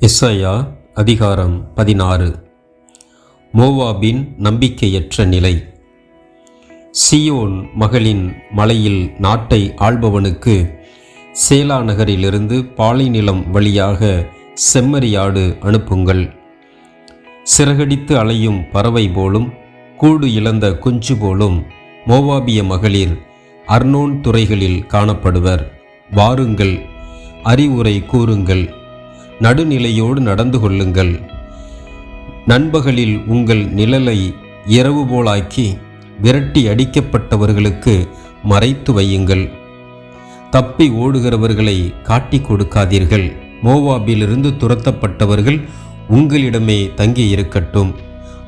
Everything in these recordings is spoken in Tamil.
எஸ்ஐயா அதிகாரம் பதினாறு. மோவாபின் நம்பிக்கையற்ற நிலை. சியோன் மகளின் மலையில் நாட்டை ஆள்பவனுக்கு சேலா நகரிலிருந்து பாலைநிலம் வழியாக செம்மறியாடு அனுப்புங்கள். சிறகடித்து அலையும் பறவை போலும் கூடு இழந்த குஞ்சு போலும் மோவாபிய மகளிர் அர்னோன் துறைகளில் காணப்படுவர். வாருங்கள் அறிவுரை கூறுங்கள். நடுநிலையோடு நடந்து கொள்ளுங்கள். நண்பகலில் உங்கள் நிழலை இரவு போலாக்கி விரட்டி அடிக்கப்பட்டவர்களுக்கு மறைத்து வையுங்கள். தப்பி ஓடுகிறவர்களை காட்டிக் கொடுக்காதீர்கள். மோவாபிலிருந்து துரத்தப்பட்டவர்கள் உங்களிடமே தங்கி இருக்கட்டும்.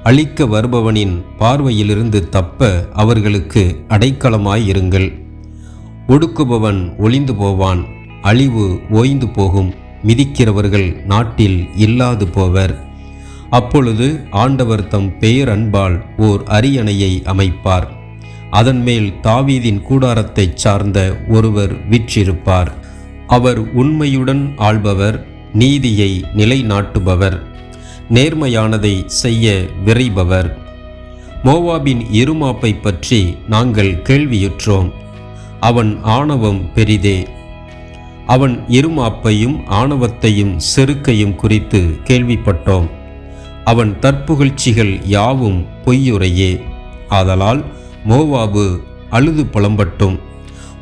அழிக்க வருபவனின் பார்வையிலிருந்து தப்ப அவர்களுக்கு அடைக்கலமாயிருங்கள் ஒடுக்குபவன் ஒளிந்து போவான் அழிவு ஓய்ந்து போகும். மிதிக்கிறவர்கள் நாட்டில் இல்லாது போவர். அப்பொழுது ஆண்டவர் தம் அன்பால் ஓர் அரியணையை அமைப்பார். அதன் மேல் தாவீதின் கூடாரத்தைச் சார்ந்த ஒருவர் விற்றிருப்பார். அவர் உண்மையுடன் ஆள்பவர் நீதியை நிலைநாட்டுபவர் நேர்மையானதை செய்ய விரைபவர். மோவாபின் இருமாப்பை பற்றி நாங்கள் கேள்வியுற்றோம். அவன் ஆணவம் பெரிதே. அவன் இருமாப்பையும் ஆணவத்தையும் செருக்கையும் குறித்து கேள்விப்பட்டோம். அவன் தற்புகழ்ச்சிகள் யாவும் பொய்யுரையே ஆதலால் மோவாபு அழுது புலம்பட்டும்.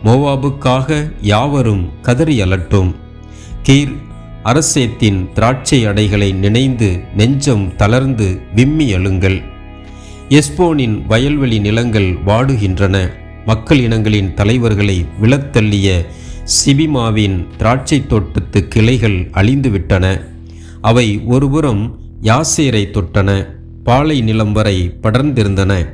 மோவாபுக்காக யாவரும் கதறி அலட்டும். கீர் அரசேத்தின் திராட்சை அடைகளை நினைந்து நெஞ்சம் தளர்ந்து விம்மி அழுங்கள். எஸ்போனின் வயல்வெளி நிலங்கள் வாடுகின்றன. மக்கள் இனங்களின் தலைவர்களை விழத்தள்ளிய சிபிமாவின் திராட்சை தோட்டத்து கிளைகள் அழிந்துவிட்டன. அவை ஒருபுறம் யாசேரை தொட்டன. பாலை நிலம் வரை படர்ந்திருந்தன.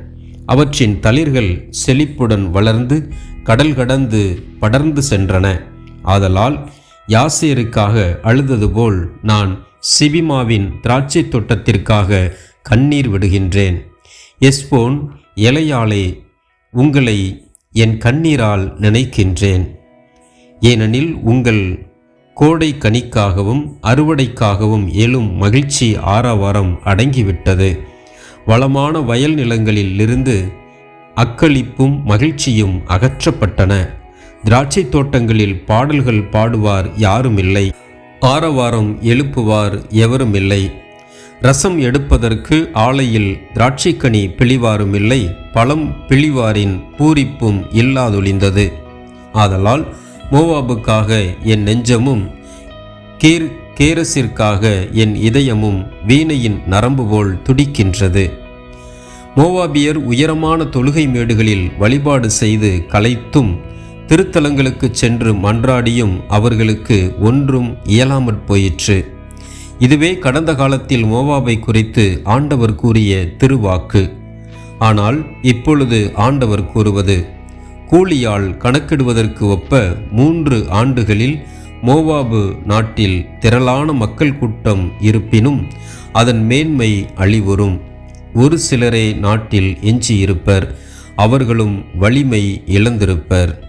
அவற்றின் தளிர்கள் செழிப்புடன் வளர்ந்து கடல் கடந்து படர்ந்து சென்றன. ஆதலால் யாசேருக்காக அழுதது போல் நான் சிபிமாவின் திராட்சை தோட்டத்திற்காக கண்ணீர் விடுகின்றேன். எஸ்போன் இலையாலே உங்களை என் கண்ணீரால் நினைக்கின்றேன். ஏனெனில் உங்கள் கோடை கனிக்காகவும் அறுவடைக்காகவும் எழும் மகிழ்ச்சி ஆரவாரம் அடங்கிவிட்டது. வளமான வயல் நிலங்களில் இருந்து அக்களிப்பும் மகிழ்ச்சியும் அகற்றப்பட்டன. திராட்சை தோட்டங்களில் பாடல்கள் பாடுவார் யாரும் இல்லை ஆரவாரம் எழுப்புவார் எவரும் இல்லை ரசம் எடுப்பதற்கு ஆலையில் திராட்சைக்கனி பிழிவாரும் இல்லை பழம் பிழிவாரின் பூரிப்பும் இல்லாதொழிந்தது. ஆதலால் மோவாபுக்காக என் நெஞ்சமும் கேர் கேரசிற்காக என் இதயமும் வீணையின் நரம்பு போல் துடிக்கின்றது. மோவாபியர் உயரமான தொழுகை மேடுகளில் வழிபாடு செய்து கலைத்தும் திருத்தலங்களுக்கு சென்று மன்றாடியும் அவர்களுக்கு ஒன்றும் இயலாமற் போயிற்று. இதுவே கடந்த காலத்தில் மோவாபை குறித்து ஆண்டவர் கூறிய திருவாக்கு. ஆனால் இப்பொழுது ஆண்டவர் கூறுவது கூலியால் கணக்கிடுவதற்கு ஒப்ப மூன்று ஆண்டுகளில் மோவாபு நாட்டில் திரளான மக்கள் கூட்டம் இருப்பினும் அதன் மேன்மை அழிவுறும். ஒரு சிலரே நாட்டில் எஞ்சியிருப்பர் அவர்களும் வலிமை இழந்திருப்பர்.